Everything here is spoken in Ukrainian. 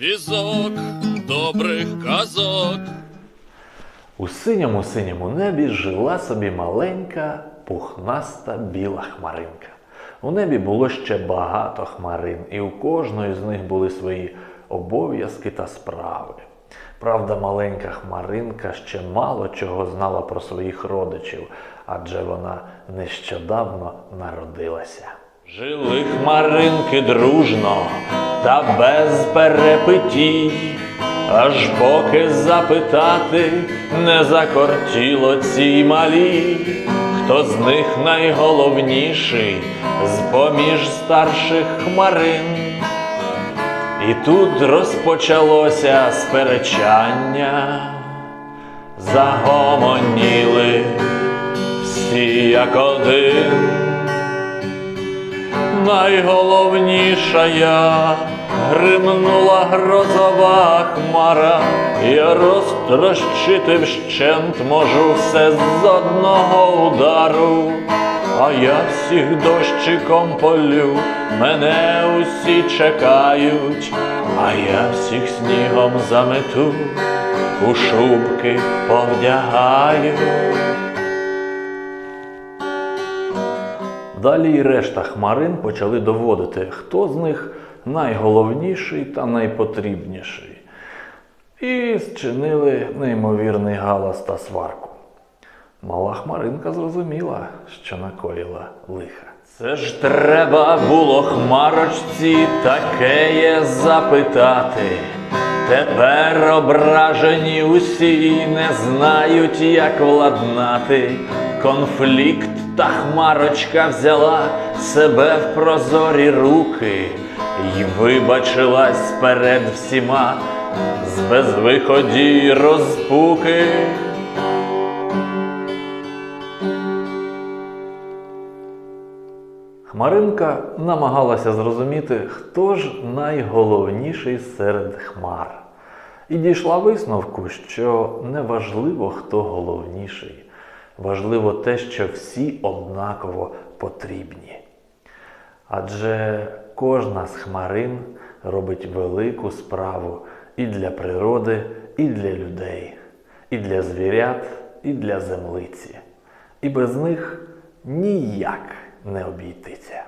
Візок добрих казок. У синьому синьому небі жила собі маленька пухнаста біла хмаринка. У небі було ще багато хмарин, і у кожної з них були свої обов'язки та справи. Правда, маленька хмаринка ще мало чого знала про своїх родичів, адже вона нещодавно народилася. Жили хмаринки дружно та без перепитій, аж поки запитати не закортіло цій малій, хто з них найголовніший з поміж старших хмарин. І тут розпочалося сперечання, загомоніли всі як один. Найголовніша гримнула грозова хмара, я розтрощити вщент можу все з одного удару, а я всіх дощиком полю, мене усі чекають, а я всіх снігом замету, у шубки повдягаю. Далі й решта хмарин почали доводити, хто з них найголовніший та найпотрібніший. І зчинили неймовірний галас та сварку. Мала хмаринка зрозуміла, що накоїла лиха. Це ж треба було хмарочці такеє запитати. Тепер ображені усі не знають, як владнати. Конфлікт та хмарочка взяла себе в прозорі руки й вибачилась перед всіма з безвиході розпуки. Хмаринка намагалася зрозуміти, хто ж найголовніший серед хмар, і дійшла висновку, що неважливо, хто головніший, важливо те, що всі однаково потрібні. Адже кожна з хмарин робить велику справу і для природи, і для людей, і для звірят, і для землиці. І без них ніяк не обійтися.